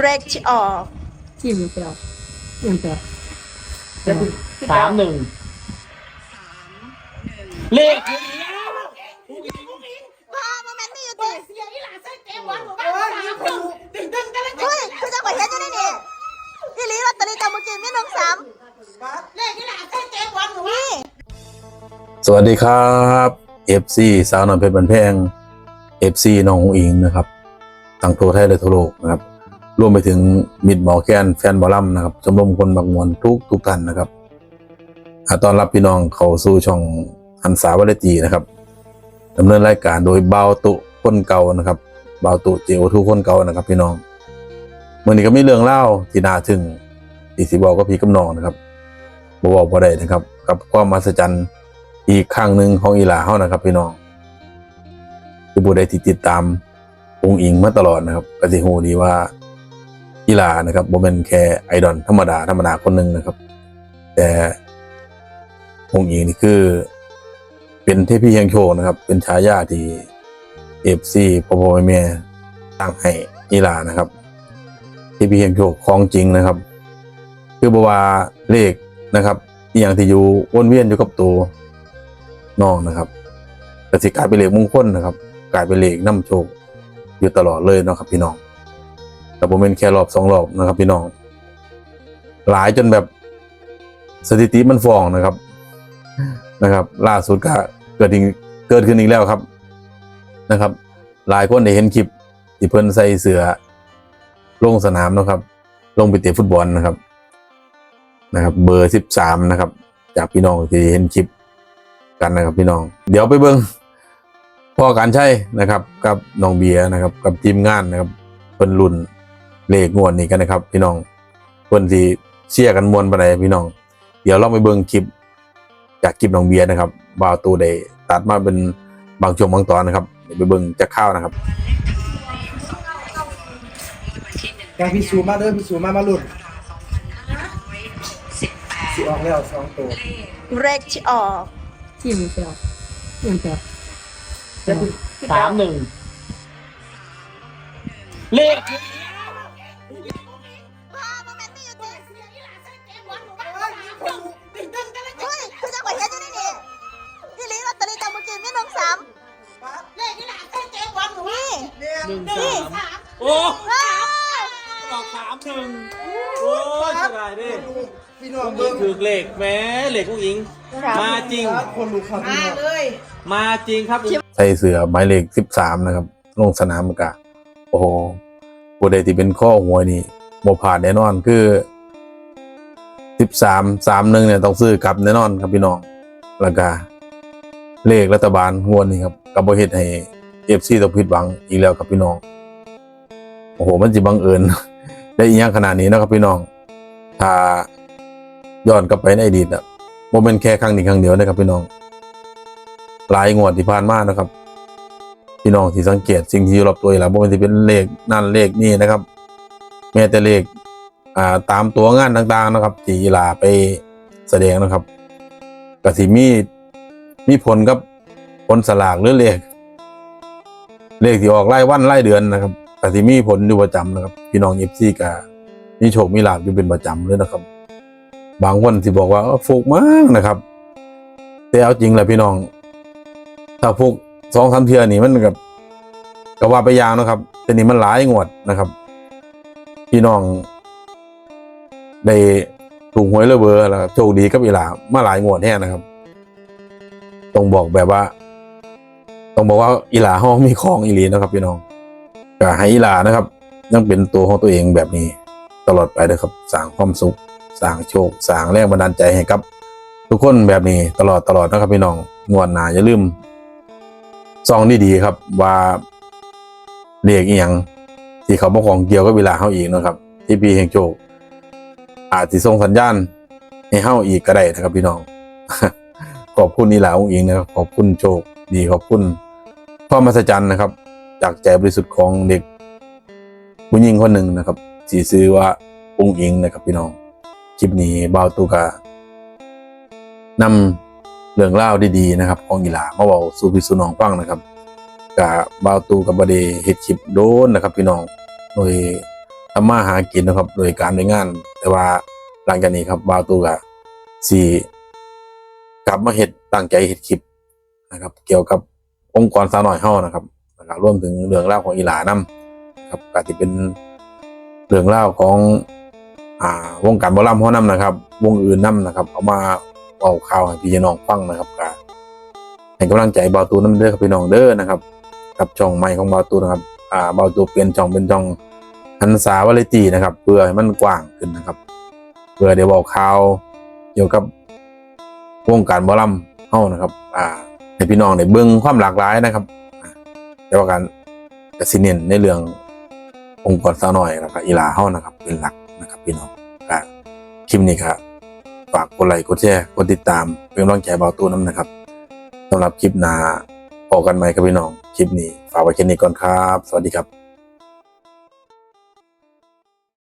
เรกที่ออกทีมเปล่าทีมเปล่าสามหนึ่งเลขพ่อโมเมนต์ไม่อยู่ติเฮ้ยคือจะกดเฮ็ดอยู่ได้นี่อีหลีลอตเตอรี่จำเมื่อกี้มีหนึ่งสามนี่สวัสดีครับ FC สาวน้อยเพชรบันแพง FC น้องอุ๋งอิงนะครับ ทั้งทั่วไทยและทั่วโลกนะครับ รวมไปถึงมิดหมอแคนแฟนบอลลัมนะครับชมรมคนบักมวนทุกทุกท่านนะครับตอนรับพี่น้องเข้าสู่ช่องหันสาวาเลตีนะครับดำเนินรายการโดยเบาตุคนเก่านะครับเบาตุเจโอทุคนเก่านะครับ พี่น้องมื่อนี้ก็มีเรื่องเล่าที่น่าทึ่งอีสิบอกก็พี่กำนองนะครับบบอกบ่ได้นะครับ กับความมหัศจรรย์อีกข้างหนึ่งของอีหลาเฮานะครับ พี่น้องคือผู้ใดที่ติดตาม องอิงมาตลอดนะครับก็สิฮู้ดีว่าอีหลานะครับบ่แม่นแค่ไอดอลธรรมดาธรรมดาคนหนึ่งนะครับ แต่องค์อิงนี่คือ เป็นเทพีแห่งโชคนะครับ เป็นฉายาที่ FC พ่อพ่อแม่แม่ตั้งให้อีหลานะครับเทพีแห่งโชคของจริงนะครับ คือบว่าเลขนะครับอย่างที่อยู่วนเวียนอยู่กับตัวน้องนะครับแต่สิกลายเป็นเหล็กมงคลนะครับ กลายเป็นเหล็กน้ำโชค อยู่ตลอดเลยเนาะครับพี่น้องแต่ผมเป็นแค่รอบสองรอบนะครับ พี่น้อง หลายจนแบบสถิติมันฟองนะครับนะครับ ล่าสุดก็เกิดอีกเกิดขึ้นอีกแล้วครับนะครับ หลายคนได้เห็นคลิปที่เพิ่นใส่เสือลงสนามนะครับ ลงไปเตะฟุตบอลนะครับนะครับ เบอร์สิบสามนะครับ จากพี่น้องที่เห็นคลิปกันนะครับพี่น้อง เดี๋ยวไปเบิ้ง พ่อการใช่นะครับ กับน้องเบียร์นะครับ กับทีมงานนะครับเพิ่นรุ่นเลขงวดนี้กันนะครับ พี่น้องเพิ่นที่เชียร์กันมวนปานใดพี่น้อง เดี๋ยวเราไปเบิ้งคลิป จากคลิปน้องเบียร์นะครับบ่าวตูได้ตัดมาเป็นบางช่วงบางตอนนะครับเดี๋ยวไปเบิ้งจากข้าวนะครับแกพี่ซูมาเด้อพี่ซูมามาหลุดสิออกแล้วสองตัวเรกที่ออกทีมเปล่าทีมเปล่า สามหนึ่งเลขพ่อโมเมนต์ไม่อยู่ติเฮ้ยคือจะกดเฮ็ดอยู่ได้นี่อีหลีลอตเตอรี่จำเมื่อกี้มีหนึ่งสามนี่หนึ่งนี่สามโอ้เฮ้ยออกสามหนึ่งโอ้ยเสียดายดิพี่น้องยิเบิ้งงถือเลขแหม้เลขผู้หญิง มาจริงคนลูกครับพี่น้องมาจริงครับ ใส่เสือหมายเลขสิบสามนะครับ ลงสนามกะโอ้โหผู้ใดที่เป็นข้อหวยนี่โมผ่านแน่นอนคือสิบสามสามหนึ่งเนี่ยต้องซื้อกลับแน่นอนครับพี่น้องแล้วก็เลขรัฐบาลงวดนี้ครับกับบริเหตุให้เอฟซีต้องผิดหวังอีกแล้วครับพี่น้อง โอ้โห มันจะบังเอิญได้อีกอย่างขนาดนี้นะครับพี่น้อง ถ้าย้อนกลับไปในอดีตอะโมเมนต์แค่ครั้งหนี้ครั้งเดียวนะครับพี่น้อง หลายงวดที่ผ่านมานะครับ พี่น้องที่สังเกตสิ่งที่อยู่รอบตัวอยู่แล้วบ่ว่าจะเป็นเลขนั่นเลขนี่นะครับ แม้แต่เลขอ่าตามตัวงานต่างๆนะครับที่อีหลาไปแสดงนะครับกสิมีมีผลกับผลสลากหรือเลข เลขที่ออกไล่วันไล่เดือนนะครับกสิมีผลอยู่ประจำนะครับ พี่น้องเอฟซีก็มีโชคมีลาภอยู่เป็นประจำเลยนะครับ บางคนที่บอกว่าฟุกมากนะครับ แต่เอาจริงแหละพี่น้อง ถ้าพวกสองสามเทือนี่มันกับก็ว่าไปยางนะครับ แต่นี่มันหลายงวดนะครับ พี่น้องได้ถูกหวยเลอเบอร์แล้วครับโชคดีกับอีหลามาหลายงวดแท้นะครับ ต้องบอกแบบว่า ต้องบอกว่าอีหลาห้องมีของอีหลีนะครับ พี่น้องก็ให้อีหลานะครับ ยังเป็นตัวของตัวเองแบบนี้ ตลอดไปนะครับสร้างความสุขสร้างโชคสร้างแรงบันดาลใจให้กับ ทุกคนแบบนี้ตลอดตลอดนะครับพี่น้องงวดหนาอย่าลืม ซองดีๆครับ ว่าเรียกอียงที่เขาบอกของเกี่ยวกับเวลาเฮาอีกนะครับ ที่พี่แห่งโชคอาจสิส่งสัญญาณให้เฮาอีกก็ได้นะครับพี่น้อง ขอบคุณนี่หลาองค์อิงนะครับขอบคุณโชคดีขอบคุณความมหัศจรรย์นะครับ จากใจบริสุทธิ์ของเด็กผู้หญิงคนหนึ่งนะครับสีซื้อว่าองค์อิงนะครับพี่น้องคลิปนี้บ่าวตุกานำ เรื่องเล่าดีๆนะครับของกีฬามาบอกสู่พี่สู่น้องฟังนะครับกับบาวตูกับบเดเฮ็ดคลิปโดนนะครับ พี่น้องโดยทำมาหากินนะครับโดยการโดยงาน แต่ว่าหลังจากนี้ครับบาวตูกะสีกลับมาเห็ดตั้งใจเห็ดคลิปนะครับ เกี่ยวกับองค์กรสาวหน่อยเฮานะครับแล้วก็รวมถึงเรื่องเล่าของอีหลานํครับก็ที่เป็นเรื่องเล่าของอ่าวงการบอลลัมเฮานํนะครับ วงอื่นนํนะครับ เอามา เอาข่าวให้พี่น้องฟังนะครับก็ให้กำลังใจบาตูนำเด้อครับพี่น้องเด้อนะครับ กับช่องใหม่ของบาตูนะครับ อ่าบาตูเปลี่ยนช่องเป็นช่องหันษาวาไรตีนะครับ เพื่อให้มันกว้างขึ้นนะครับเพื่อเดี๋ยวบอกข่าวเกี่ยวกับวงการบอลลัมเฮานะครับ อ่าให้พี่น้องได้เบิ่งความหลากหลายนะครับแต่ว่าการกสิเน้นในเรื่ององค์กรสาวน้อยแล้วก็อีลาเฮานะครับ เป็นหลักนะครับ พี่น้องก็คลิปนี้ครับ ฝากกดไลค์กดแชร์กดติดตามเป็นกำลังใจเบาตู้น้ำนะครับสำหรับคลิปหน้าพอกันไหมครับพี่น้อง คลิปนี้ ฝากไว้แค่นี้ก่อนครับ สวัสดีครับ